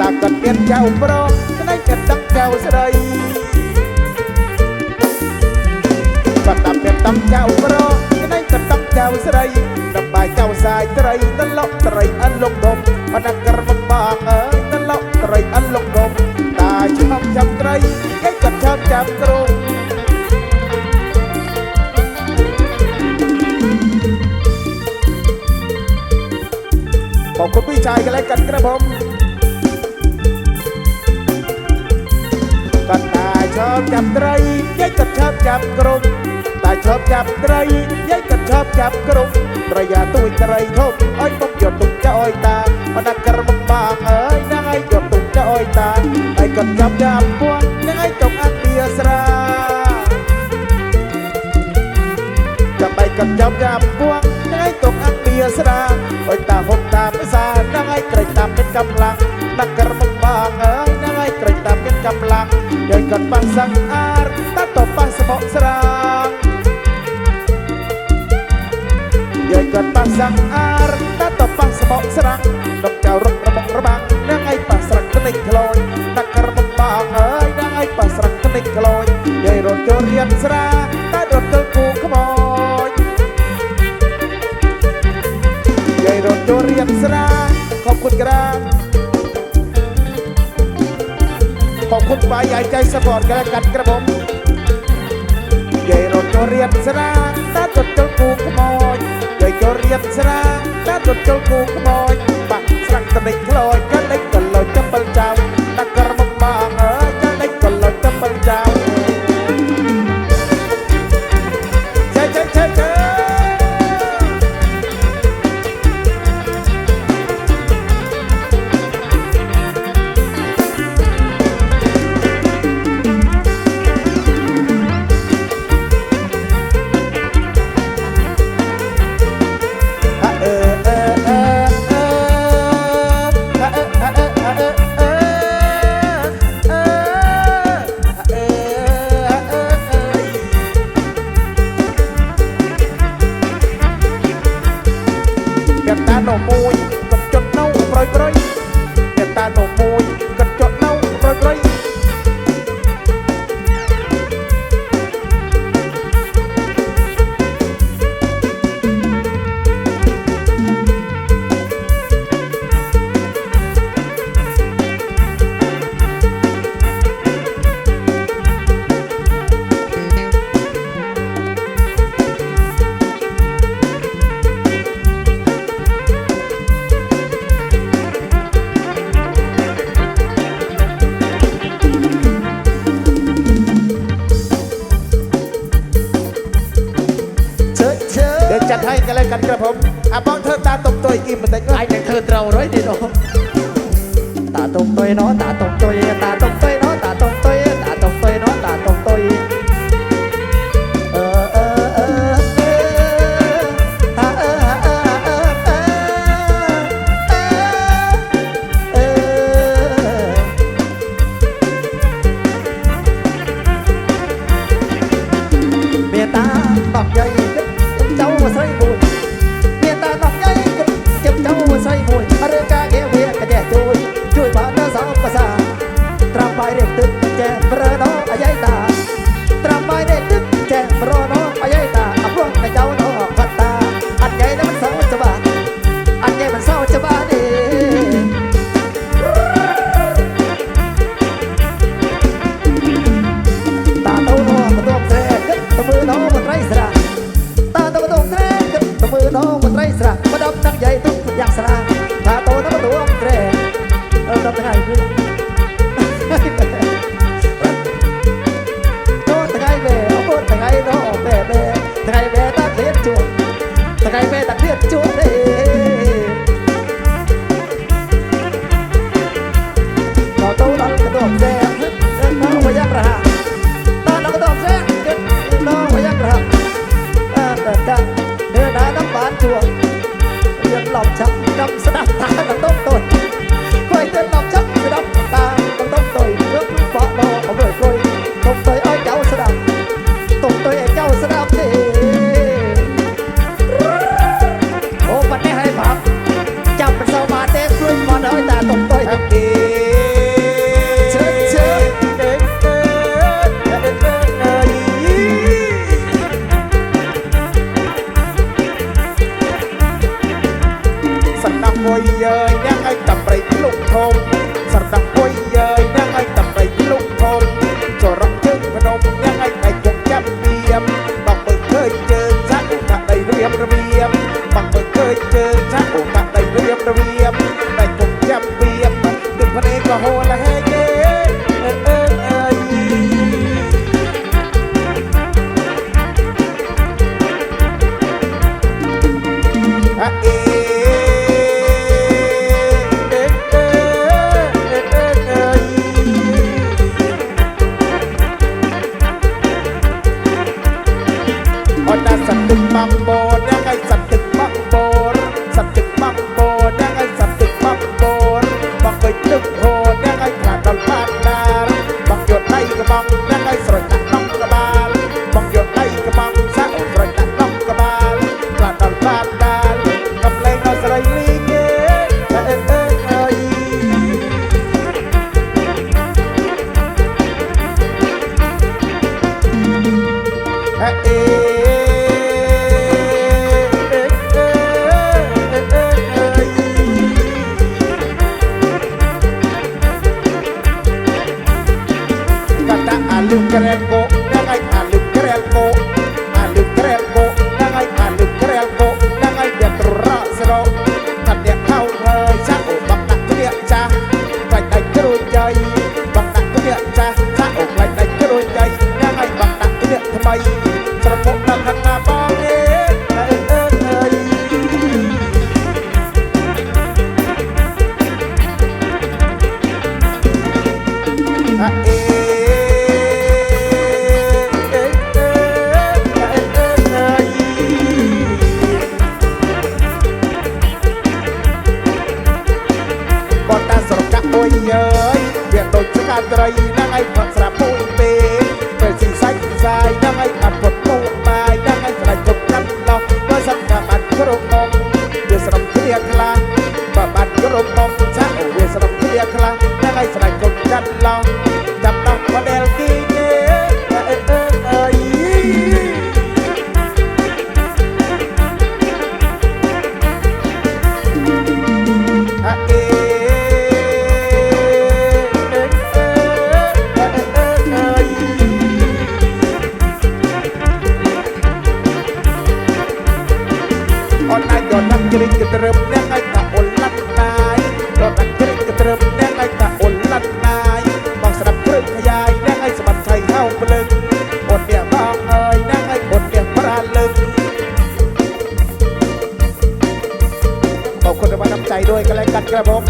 តាគាត់មានចៅប្រងស្ដីចិត្តដឹងចៅស្រីគាត់តាមានដឹងចៅប្រងស្ដីចិត្តដឹងចៅស្រីដល់បាយចៅសាយត្រីដល់លោកត្រីអិនលោកដុំអនក្រមបងអើយដល់លោកត្រីអិនលោកដុំតាឆ្នាំចាប់ត្រីគេគាត់ចាប់ចាប់គ្រូขอบคุณพี่ชายกันแล้วกันครับผม ឈប់ចាប់ត្រីយាយក៏ឈប់ចាប់គ្រុំតែឈប់ចាប់ត្រីយាយក៏ឈប់ចាប់គ្រុំប្រយ៉ាទួយត្រីធំអើយពុកយកទុកចោយតាមកដាក់ក្រមបងអើយណាយយកទុកចោយតាហើយកត់ចាប់ចាប់ពួននឹងឯងទុកអត់វាស្រាចាប់ឯងកត់ចាប់ចាប់ពួននឹងឯងទុកអត់វាស្រា ក៏ប៉ះសង្អាតតតប៉ះសបកស្រាយាយក៏ប៉ះសង្អាតតតប៉ះសបកស្រាដល់ចៅរត់របស់របាំងនឹងឯប៉ះស្រាក់នេះក្លោយដាក់ក្រមុំបាអើយនឹងឯប៉ះស្រាក់នេះក្លោយយាយរត់ចូលរៀនស្រា បាយឲ្យใจសពតកែកាត់ក្របំយាយរត់ចូលរៀបស្រាងតែទទួលគូខ្មោចយាយចូលរៀបស្រាងតែទទួលគូខ្មោចបាក់ស្រាំងតនិចខ្លោចកាត់ដេចកលលចអំបិលចៅ ตุ่มตุน้อตาตุ่มตุยตา สักตึมบัม nunca ไอ้ผักสะพ อนักกริกระเติมแน่ไงตาอ่นลัดนายกกริกระเติมแน่ไงตาอ่นลัดนายบางสระเพื่อขยายแลึกบทเนี่ยบ้าเอ้ยเน่าง่ายบทเนี่ยปราดลึกันครับผม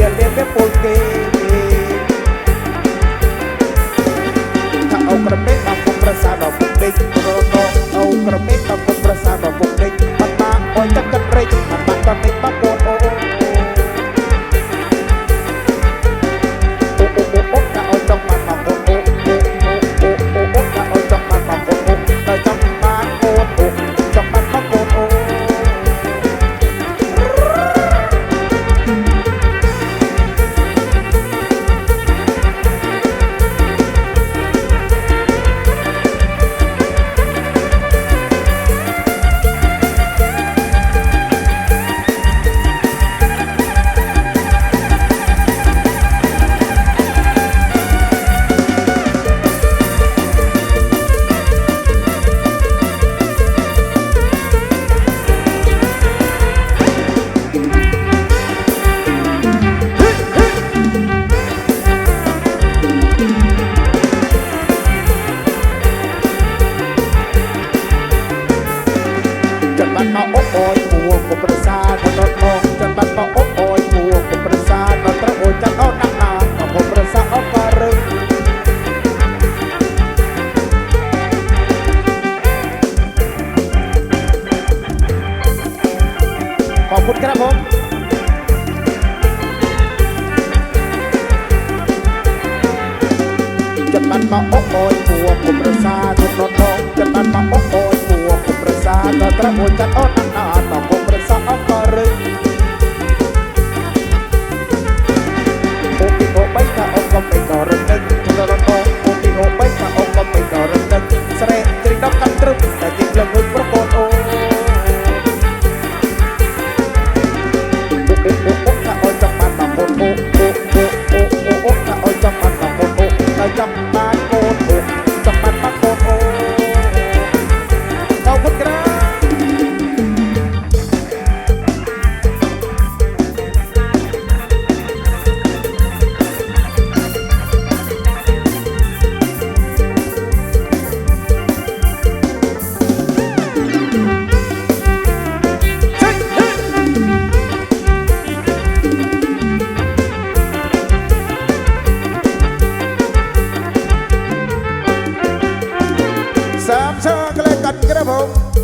វាលៀបវាពូនគេថាអូក្រមេដល់គុំប្រសាដល់ពុកដេករដអូក្រមេដល់គុំប្រសាដល់ពុកដេកបាត់បាអុយទឹកទឹករេកបាត់បាត់ទៅបាត់ devil.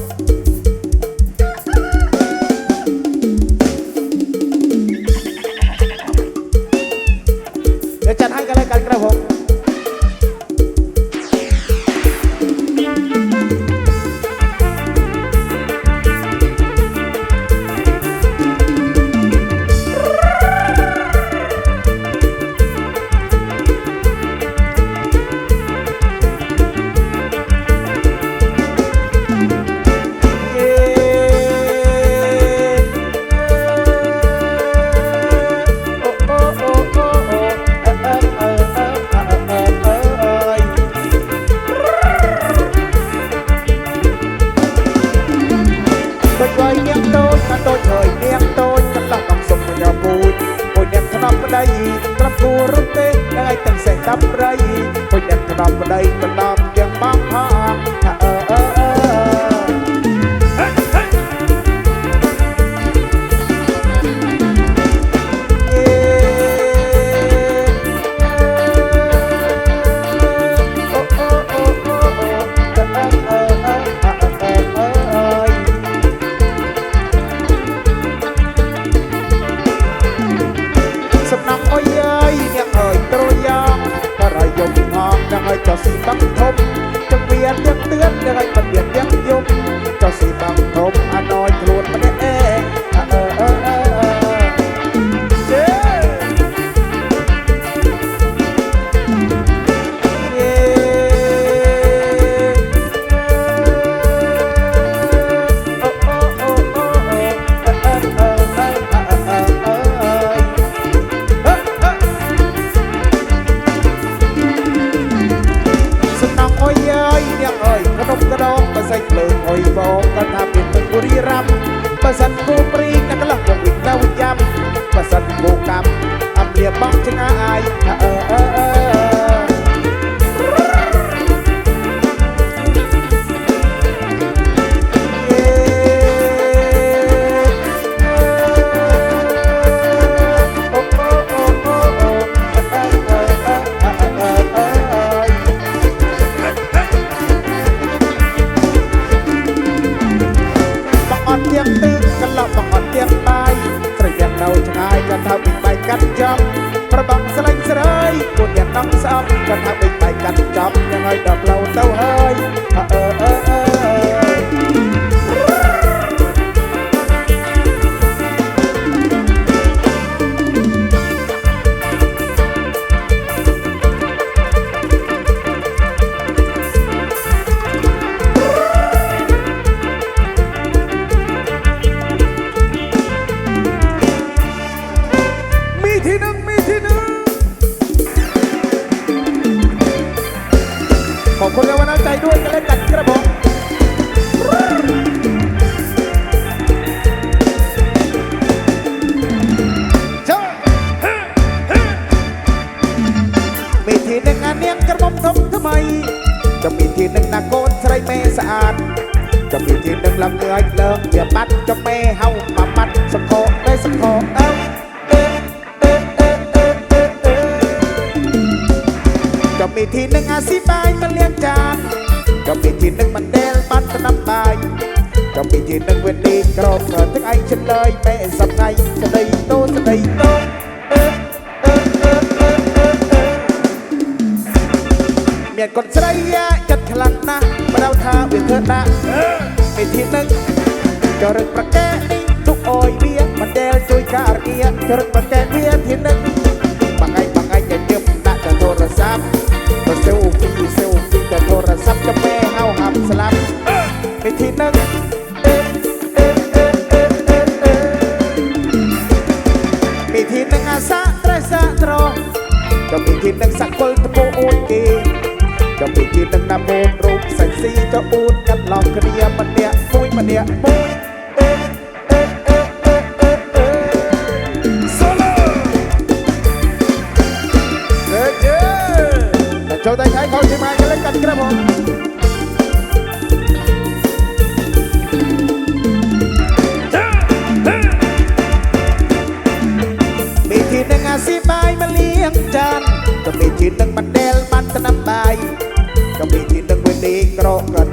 Pesanku peringatlah kawin kawin jam Pesan bokap Ambil bang cengai tiempo កូនស្រីចិត្តខ្លាំងណាស់មិនដឹងថាវាធ្វើដាក់ពីទីនឹងចរិតប្រកែកនេះទុកអោយវាមិនដែលជួយការងារចរិតប្រកែកវាទីនឹងបងឯងបងឯងញញឹមដាក់ទៅទូរស័ព្ទបើសេវពីសេវពីទៅទូរស័ព្ទចាំពេលហៅហាប់ស្លាប់ពីទីនឹងពីទីនឹងអាសាត្រេះសាត្រោក៏ពីទីនឹងសកលទៅពូអូនគេ ក៏ពេលជឿទាំងណាបូនរូបសាច់ស៊ីក៏អួតកាត់ឡងគ្នាម្នាក់មួយម្នាក់មួយចូលតែឆៃខោជាមកលេងកាត់ក្រឹមហ៎ស៊ីបាយមកលៀងចានក៏មានជឿនឹងមិនដែលបានតាមបាយ ក៏មានទីនឹងវេលាក្រក្រ